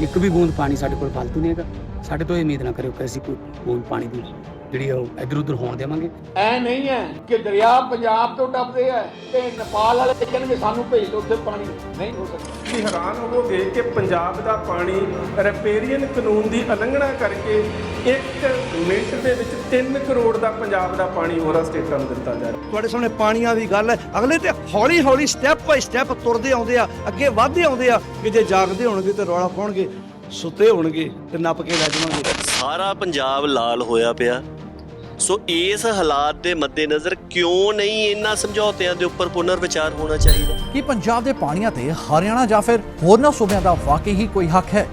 ਇੱਕ ਵੀ ਬੂੰਦ ਪਾਣੀ ਸਾਡੇ ਕੋਲ ਫालतू ਨਹੀਂ ਹੈਗਾ। ਸਾਡੇ ਤੋਂ ਇਹ ਉਮੀਦ ਨਾ ਕਰਿਓ ਕਿ ਅਸੀਂ ਕੋਈ ਬੂੰਦ ਪਾਣੀ ਦੀ ਜਿਹੜੀ ਉਹ ਇੱਧਰ ਉੱਧਰ ਹੋਣ ਦੇਵਾਂਗੇ। ਐ ਨਹੀਂ ਹੈ ਕਿ ਦਰਿਆ ਪੰਜਾਬ ਤੋਂ ਟੱਪਦੇ ਆ ਤੇ ਨੇਪਾਲ ਵਾਲੇ ਕਹਿਣਗੇ ਸਾਨੂੰ ਭੇਜ ਦਿਓ ਉੱਥੇ ਪਾਣੀ। ਨਹੀਂ ਹੋ ਸਕਦਾ। ਤੁਸੀਂ ਹੈਰਾਨ ਹੋਵੋਗੇ ਕਿ ਪੰਜਾਬ ਦਾ ਪਾਣੀ ਰੈਪੇਰੀਅਨ ਕਾਨੂੰਨ ਦੀ ਉਲੰਘਣਾ ਕਰਕੇ 1 ਮਿੰਟ ਦੇ ਵਿੱਚ 3 ਕਰੋੜ ਦਾ ਪੰਜਾਬ ਦਾ ਪਾਣੀ ਹੋਰਾਂ ਸਟੇਟਾਂ ਨੂੰ ਦਿੱਤਾ ਜਾ ਰਿਹਾ। ਤੁਹਾਡੇ ਸਾਹਮਣੇ ਪਾਣੀਆਂ ਦੀ ਗੱਲ ਹੈ ਅਗਲੇ ਤੇ ਹੌਲੀ ਹੌਲੀ ਸਟੈਪ ਬਾਈ ਸਟੈਪ ਤੁਰਦੇ ਆਉਂਦੇ ਆ ਅੱਗੇ ਵਧਦੇ ਆਉਂਦੇ ਆ। ਕਿ ਜੇ ਜਾਗਦੇ ਹੋਣਗੇ ਤੇ ਰੌਲਾ ਪਾਉਣਗੇ ਸੁੱਤੇ ਹੋਣਗੇ ਤੇ ਨੱਪ ਕੇ ਲੈ ਜਾਵਾਂਗੇ। ਸਾਰਾ ਪੰਜਾਬ ਲਾਲ ਹੋਇਆ ਪਿਆ। ਸੋ ਇਸ ਹਾਲਾਤ ਦੇ ਮੱਦੇਨਜ਼ਰ ਕਿਉਂ ਨਹੀਂ ਇਹਨਾਂ ਸਮਝੌਤਿਆਂ ਦੇ ਉੱਪਰ ਪੁਨਰ ਵਿਚਾਰ ਹੋਣਾ ਚਾਹੀਦਾ? ਕੀ ਪੰਜਾਬ ਦੇ ਪਾਣੀਆਂ ਤੇ ਹਰਿਆਣਾ ਜਾਂ ਫਿਰ ਹੋਰਨਾਂ ਸੂਬਿਆਂ ਦਾ ਵਾਕਈ ਹੀ ਕੋਈ ਹੱਕ ਹੈ?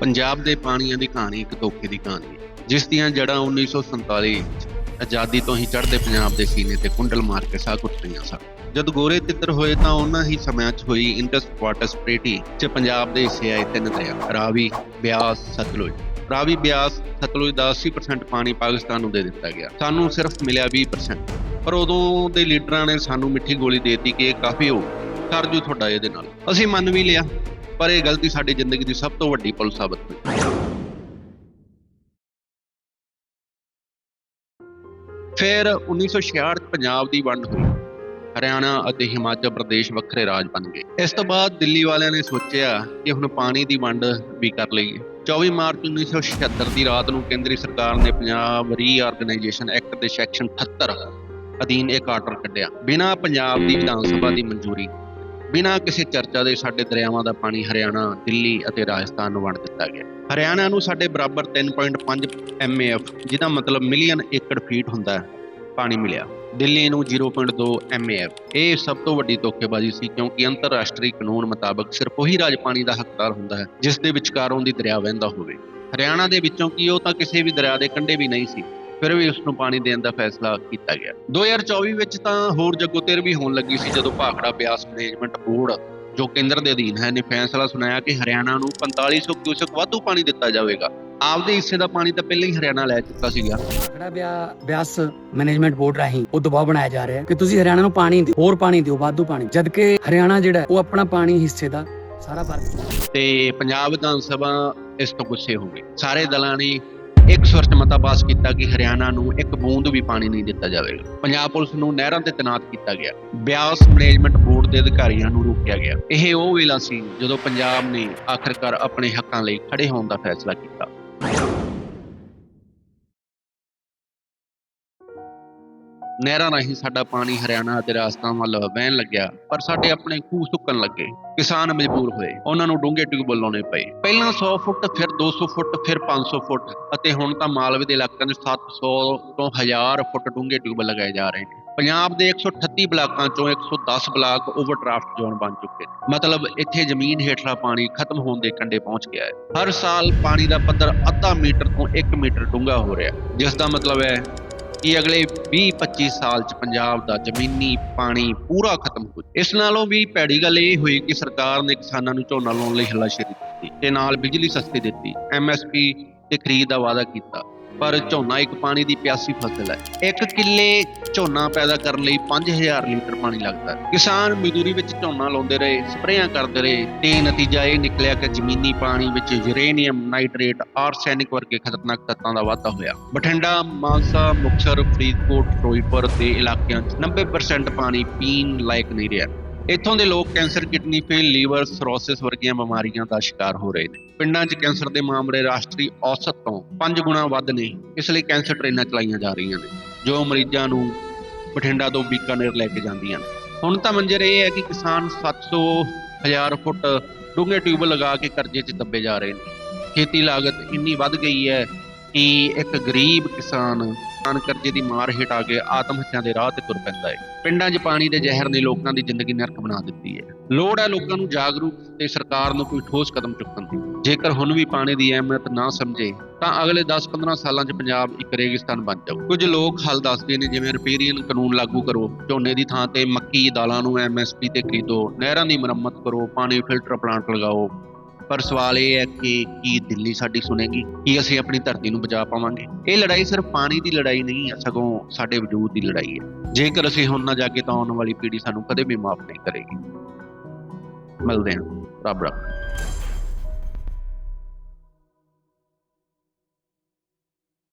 ਪੰਜਾਬ ਦੇ ਪਾਣੀਆਂ ਦੀ ਕਹਾਣੀ ਇੱਕ ਧੋਖੇ ਦੀ ਕਹਾਣੀ ਹੈ ਜਿਸ ਦੀਆਂ ਜੜ੍ਹਾਂ 1947 ਵਿੱਚ ਆਜ਼ਾਦੀ ਤੋਂ ਹੀ ਚੜ੍ਹਦੇ ਪੰਜਾਬ ਦੇ ਸੀਨੇ ਤੇ ਕੁੰਡਲ ਮਾਰ ਕੇ ਸਾਹ ਘੁੱਟ ਰਹੀਆਂ ਸਨ। ਜਦ ਗੋਰੇ ਤਿੱਤਰ ਹੋਏ ਤਾਂ ਉਹਨਾਂ ਹੀ ਸਮਿਆਂ 'ਚ ਹੋਈ ਇੰਡਸ ਵਾਟਰ ਸਪਰੇਟੀ 'ਚ ਪੰਜਾਬ ਦੇ ਹਿੱਸੇ ਆਏ ਤਿੰਨ ਦਰਿਆ, ਰਾਵੀ, ਬਿਆਸ, ਸਤਲੁਜ। ਰਾਵੀ, ਬਿਆਸ, ਸਤਲੁਜ ਦਾ 80% ਪਾਣੀ ਪਾਕਿਸਤਾਨ ਨੂੰ ਦੇ ਦਿੱਤਾ ਗਿਆ। ਸਾਨੂੰ ਸਿਰਫ ਮਿਲਿਆ 20% ਪਰ ਉਦੋਂ ਦੇ ਲੀਡਰਾਂ ਨੇ ਸਾਨੂੰ ਮਿੱਠੀ ਗੋਲੀ ਦੇ ਦਿੱਤੀ ਕਿ ਇਹ ਕਾਫੀ ਹੋ ਕਰ ਜੂ ਤੁਹਾਡਾ ਇਹਦੇ ਨਾਲ। ਅਸੀਂ ਮੰਨ ਵੀ ਲਿਆ, ਪਰ ਇਹ ਗਲਤੀ ਸਾਡੀ ਜ਼ਿੰਦਗੀ ਦੀ ਸਭ ਤੋਂ ਵੱਡੀ ਪੁਲ ਸਾਬਤ ਹੋਈ। ਫਿਰ 1966 ਚ ਪੰਜਾਬ ਦੀ ਵੰਡ ਹੋਈ। ਹਰਿਆਣਾ ਅਤੇ ਹਿਮਾਚਲ ਪ੍ਰਦੇਸ਼ ਵੱਖਰੇ ਰਾਜ ਬਣ ਗਏ। ਇਸ ਤੋਂ ਬਾਅਦ ਦਿੱਲੀ ਵਾਲਿਆਂ ਨੇ ਸੋਚਿਆ ਕਿ ਹੁਣ ਪਾਣੀ ਦੀ ਵੰਡ ਵੀ ਕਰ ਲਈਏ। 24 ਮਾਰਚ 1976 ਦੀ ਰਾਤ ਨੂੰ ਕੇਂਦਰੀ ਸਰਕਾਰ ਨੇ ਪੰਜਾਬ ਰੀਆਰਗੇਨਾਈਜੇਸ਼ਨ ਐਕਟ ਦੇ ਸੈਕਸ਼ਨ 78 ਅਧੀਨ ਇੱਕ ਆਰਡਰ ਕੱਢਿਆ। ਬਿਨਾਂ ਪੰਜਾਬ ਦੀ ਵਿਧਾਨ ਸਭਾ ਦੀ ਮਨਜ਼ੂਰੀ ਬਿਨਾਂ ਕਿਸੇ ਚਰਚਾ ਦੇ ਸਾਡੇ ਦਰਿਆਵਾਂ ਦਾ ਪਾਣੀ ਹਰਿਆਣਾ, ਦਿੱਲੀ ਅਤੇ ਰਾਜਸਥਾਨ ਨੂੰ ਵੰਡ ਦਿੱਤਾ ਗਿਆ। ਹਰਿਆਣਾ ਨੂੰ ਸਾਡੇ ਬਰਾਬਰ 3.5 ਐਮਏਐਫ ਜਿਹਦਾ ਮਤਲਬ ਮਿਲੀਅਨ ਏਕੜ ਫੀਟ ਹੁੰਦਾ ਹੈ, ਪਾਣੀ ਮਿਲਿਆ। ਦਿੱਲੀ ਨੂੰ 0.2 ਐਮਏਐਫ ਇਹ ਸਭ ਤੋਂ ਵੱਡੀ ਧੋਖੇਬਾਜ਼ੀ ਸੀ, ਕਿਉਂਕਿ ਅੰਤਰਰਾਸ਼ਟਰੀ ਕਾਨੂੰਨ ਮੁਤਾਬਕ ਸਿਰਫ ਉਹੀ ਰਾਜ ਪਾਣੀ ਦਾ ਹੱਕਦਾਰ ਹੁੰਦਾ ਹੈ, ਜਿਸ ਦੇ ਵਿਚਕਾਰੋਂ ਦੀ ਦਰਿਆ ਵਹਿੰਦਾ ਹੋਵੇ। ਹਰਿਆਣਾ ਦੇ ਵਿੱਚੋਂ ਕੀ ਉਹ ਤਾਂ ਕਿਸੇ ਵੀ ਦਰਿਆ ਦੇ ਕੰਢੇ ਵੀ ਨਹੀਂ ਸੀ। ਫਿਰ ਵੀ ਉਸ ਨੂੰ ਪਾਣੀ ਦੇਣ ਦਾ ਫੈਸਲਾ ਕੀਤਾ ਗਿਆ। 2024 ਵਿੱਚ ਤਾਂ ਹੋਰ ਜੱਗੋਤੇਰ ਵੀ ਹੋਣ ਲੱਗੀ ਸੀ ਜਦੋਂ ਭਾਖੜਾ ਬਿਆਸ ਮੈਨੇਜਮੈਂਟ ਬੋਰਡ ਜੋ ਕੇਂਦਰ ਦੇ ਅਧੀਨ ਹੈ ਨੇ ਫੈਸਲਾ ਸੁਣਾਇਆ ਕਿ ਹਰਿਆਣਾ ਨੂੰ 4500 ਕਿਊਸਕ ਵਾਧੂ ਪਾਣੀ ਦਿੱਤਾ ਜਾਵੇਗਾ। ਆਪਦੇ ਹਿੱਸੇ ਦਾ ਪਾਣੀ ਤਾਂ ਪਹਿਲਾਂ ਹੀ ਹਰਿਆਣਾ ਲੈ ਚੁੱਕਾ ਸੀਗਾ। ਖੜਾ ਬਿਆ ਬਿਆਸ ਮੈਨੇਜਮੈਂਟ ਬੋਰਡ ਰਾਹੀਂ ਉਹ ਦਬਾਅ ਬਣਾਇਆ ਜਾ ਰਿਹਾ ਹੈ ਕਿ ਤੁਸੀਂ ਹਰਿਆਣਾ ਨੂੰ ਪਾਣੀ ਦਿਓ ਹੋਰ ਪਾਣੀ ਦਿਓ ਵਾਧੂ ਪਾਣੀ। ਜਦ ਕਿ ਹਰਿਆਣਾ ਜਿਹੜਾ ਉਹ ਆਪਣਾ ਪਾਣੀ ਹਿੱਸੇ ਦਾ ਸਾਰਾ ਭਰ ਤੇ ਪੰਜਾਬ ਵਿਧਾਨ ਸਭਾ ਇਸ ਤੋਂ ਗੁੱਸੇ ਹੋ ਗਈ। ਸਾਰੇ ਦਲਾਂ ਨੇ ਇੱਕ ਸੁਰ ਮਤਾ ਪਾਸ ਕੀਤਾ ਕਿ ਹਰਿਆਣਾ ਨੂੰ ਇੱਕ ਬੂੰਦ ਵੀ ਪਾਣੀ ਨਹੀਂ ਦਿੱਤਾ ਜਾਵੇਗਾ। ਪੰਜਾਬ ਪੁਲਿਸ ਨੂੰ ਨਹਿਰਾਂ ਤੇ ਤੈਨਾਤ ਕੀਤਾ ਗਿਆ। ਬਿਆਸ ਮੈਨੇਜਮੈਂਟ ਬੋਰਡ ਦੇ ਅਧਿਕਾਰੀਆਂ ਨੂੰ ਰੋਕਿਆ ਗਿਆ। ਇਹ ਉਹ ਵੇਲਾ ਸੀ ਜਦੋਂ ਪੰਜਾਬ ਨੇ ਆਖਰਕਾਰ ਆਪਣੇ ਹੱਕਾਂ ਲਈ ਖੜੇ ਹੋਣ ਦਾ ਫੈਸਲਾ ਕੀਤਾ। ਨਹਿਰਾਂ ਰਾਹੀਂ ਸਾਡਾ ਪਾਣੀ ਹਰਿਆਣਾ ਅਤੇ ਰਾਜਸਥਾਨ ਵੱਲ ਵਹਿਣ ਲੱਗਿਆ, ਪਰ ਸਾਡੇ ਆਪਣੇ ਖੂਹ ਸੁੱਕਣ ਲੱਗੇ, ਕਿਸਾਨ ਮਜਬੂਰ ਹੋਏ, ਉਹਨਾਂ ਨੂੰ ਡੂੰਘੇ ਟਿਊਬਵੈੱਲ ਲਾਉਣੇ ਪਏ। ਪਹਿਲਾਂ 100 ਫੁੱਟ, ਫਿਰ 200 ਫੁੱਟ, ਫਿਰ 500 ਫੁੱਟ ਅਤੇ ਹੁਣ ਤਾਂ ਮਾਲਵੇ ਦੇ ਇਲਾਕਿਆਂ 'ਚ 700 ਤੋਂ 1000 ਫੁੱਟ ਡੂੰਘੇ ਟਿਊਬਵੈੱਲ ਲਗਾਏ ਜਾ ਰਹੇ ਨੇ। ਪੰਜਾਬ ਦੇ 138 ਬਲਾਕਾਂ ਚੋਂ 110 ਬਲਾਕ ਓਵਰਡਰਾਫਟ ਜ਼ੋਨ ਬਣ ਚੁੱਕੇ ਨੇ। ਮਤਲਬ ਇੱਥੇ ਜ਼ਮੀਨ ਹੇਠਲਾ ਪਾਣੀ ਖਤਮ ਹੋਣ ਦੇ ਕੰਢੇ ਪਹੁੰਚ ਗਿਆ ਹੈ। ਹਰ ਸਾਲ ਪਾਣੀ ਦਾ ਪੱਧਰ ਅੱਧਾ ਮੀਟਰ ਤੋਂ 1 ਮੀਟਰ ਡੂੰਘਾ ਹੋ ਰਿਹਾ ਜਿਸ ਦਾ ਮਤਲਬ ਹੈ ਕਿ ਅਗਲੇ 20-25 ਸਾਲ ਚ ਪੰਜਾਬ ਦਾ ਜ਼ਮੀਨੀ ਪਾਣੀ ਪੂਰਾ ਖਤਮ ਹੋ ਜਾਏ ਇਸ ਨਾਲੋਂ ਵੀ ਭੈੜੀ ਗੱਲ ਇਹ ਹੋਈ ਕਿ ਸਰਕਾਰ ਨੇ ਕਿਸਾਨਾਂ ਨੂੰ ਝੋਨਾ ਲਾਉਣ ਲਈ ਹੱਲਾਸ਼ੇਰੀ ਦਿੱਤੀ ਤੇ ਨਾਲ ਬਿਜਲੀ ਸਸਤੀ ਦਿੱਤੀ। ਐਮਐਸਪੀ ਤੇ ਖਰੀਦ ਦਾ ਵਾਅਦਾ ਕੀਤਾ। ਪਰ ਝੋਨਾ ਇੱਕ ਪਾਣੀ ਦੀ ਪਿਆਸੀ ਫਸਲ ਹੈ। ਇੱਕ ਕਿੱਲੇ ਝੋਨਾ ਪੈਦਾ ਕਰਨ ਲਈ 5000 ਲੀਟਰ ਪਾਣੀ ਲੱਗਦਾ ਹੈ। ਕਿਸਾਨ ਮਜ਼ਦੂਰੀ ਵਿੱਚ ਝੋਨਾ ਲਾਉਂਦੇ ਰਹੇ, ਸਪਰੇਆਂ ਕਰਦੇ ਰਹੇ, ਤੇ ਨਤੀਜਾ ਇਹ ਨਿਕਲਿਆ ਕਿ ਜ਼ਮੀਨੀ ਪਾਣੀ ਵਿੱਚ ਯੂਰੇਨੀਅਮ ਨਾਈਟ੍ਰੇਟ ਆਰਸੈਨਿਕ ਵਰਗੇ ਖਤਰਨਾਕ ਤੱਤਾਂ ਦਾ ਵਾਧਾ ਹੋਇਆ। ਬਠਿੰਡਾ, ਮਾਨਸਾ, ਮੁਕਤਸਰ, ਫਰੀਦਕੋਟ, ਫਿਰੋਜ਼ਪੁਰ ਦੇ ਇਲਾਕਿਆਂ 'ਚ 90% ਪਾਣੀ ਪੀਣ ਲਾਇਕ ਨਹੀਂ ਰਿਹਾ। ਇੱਥੋਂ ਦੇ ਲੋਕ cancer, kidney fail, liver cirrhosis ਵਰਗੀਆਂ ਬਿਮਾਰੀਆਂ ਦਾ ਸ਼ਿਕਾਰ ਹੋ ਰਹੇ ਨੇ। ਪਿੰਡਾਂ 'ਚ ਕੈਂਸਰ ਦੇ ਮਾਮਲੇ ਰਾਸ਼ਟਰੀ ਔਸਤ ਤੋਂ 5 ਗੁਣਾ ਵੱਧ ਨੇ, ਇਸ ਲਈ ਕੈਂਸਰ ਟ੍ਰੇਨਾਂ ਚਲਾਈਆਂ ਜਾ ਰਹੀਆਂ ਨੇ, ਜੋ ਮਰੀਜ਼ਾਂ ਨੂੰ ਬਠਿੰਡਾ ਤੋਂ ਬੀਕਾਨੇਰ ਲੈ ਕੇ ਜਾਂਦੀਆਂ ਨੇ। ਹੁਣ ਤਾਂ ਮੰਜ਼ਰ ਇਹ ਹੈ ਕਿ ਕਿਸਾਨ 700 ਹਜ਼ਾਰ ਫੁੱਟ ਡੂੰਘੇ ਟਿਊਬ ਲਗਾ ਕੇ ਕਰਜ਼ੇ 'ਚ ਦੱਬੇ ਜਾ ਰਹੇ ਨੇ। ਖੇਤੀ ਲਾਗਤ ਇੰਨੀ ਵੱਧ ਗਈ ਹੈ ਕਿ ਇੱਕ ਗਰੀਬ ਕਿਸਾਨ ਕਿਸਾਨ ਕਰਜ਼ੇ ਦੀ ਮਾਰ ਹੇਠ ਆ ਕੇ ਆਤਮ ਹੱਤਿਆ ਦੇ ਰਾਹ ਤੇ ਤੁਰ ਪੈਂਦਾ ਹੈ ਪਿੰਡਾਂ 'ਚ ਪਾਣੀ ਦੇ ਜ਼ਹਿਰ ਨੇ ਲੋਕਾਂ ਦੀ ਜ਼ਿੰਦਗੀ ਨਰਕ ਬਣਾ ਦਿੱਤੀ ਹੈ ਲੋੜ ਹੈ ਲੋਕਾਂ ਨੂੰ ਜਾਗਰੂਕ ਤੇ ਸਰਕਾਰ ਨੂੰ ਕੋਈ ਠੋਸ ਕਦਮ ਚੁੱਕਣ ਦੀ। ਜੇਕਰ ਹੁਣ ਵੀ ਪਾਣੀ ਦੀ ਅਹਿਮੀਅਤ ਨਾ ਸਮਝੇ, ਤਾਂ ਅਗਲੇ 10-15 ਸਾਲਾਂ 'ਚ ਪੰਜਾਬ ਇੱਕ ਰੇਗਿਸਤਾਨ ਬਣ ਜਾਊ। ਕੁਝ ਲੋਕ ਹੱਲ ਦੱਸਦੇ ਨੇ, ਜਿਵੇਂ ਰਿਪੇਰੀਅਨ ਕਾਨੂੰਨ ਲਾਗੂ ਕਰੋ, ਝੋਨੇ ਦੀ ਥਾਂ ਤੇ ਮੱਕੀ ਦਾਲਾਂ ਨੂੰ ਐਮਐਸਪੀ ਤੇ ਖਰੀਦੋ, ਨਹਿਰਾਂ ਦੀ ਮੁਰੰਮਤ ਕਰੋ, ਪਾਣੀ ਫਿਲਟਰ ਪਲਾਂਟ ਲਗਾਓ। ਪਰ ਸਵਾਲ ਇਹ ਹੈ ਕਿ ਕੀ ਦਿੱਲੀ ਸਾਡੀ ਸੁਣੇਗੀ? ਕੀ ਅਸੀਂ ਆਪਣੀ ਧਰਤੀ ਨੂੰ ਬਚਾ ਪਾਵਾਂਗੇ? ਇਹ ਲੜਾਈ ਸਿਰਫ ਪਾਣੀ ਦੀ ਲੜਾਈ ਨਹੀਂ ਹੈ, ਸਗੋਂ ਸਾਡੇ ਵਜੂਦ ਦੀ ਲੜਾਈ ਹੈ। ਜੇਕਰ ਅਸੀਂ ਹੁਣ ਨਾ ਜਾਗੇ ਤਾਂ ਆਉਣ ਵਾਲੀ ਪੀੜ੍ਹੀ ਸਾਨੂੰ ਕਦੇ ਵੀ ਮਾਫ ਨਹੀਂ ਕਰੇਗੀ। ਮਿਲਦੇ ਹਾਂ। ਰੱਬ ਰੱਖ।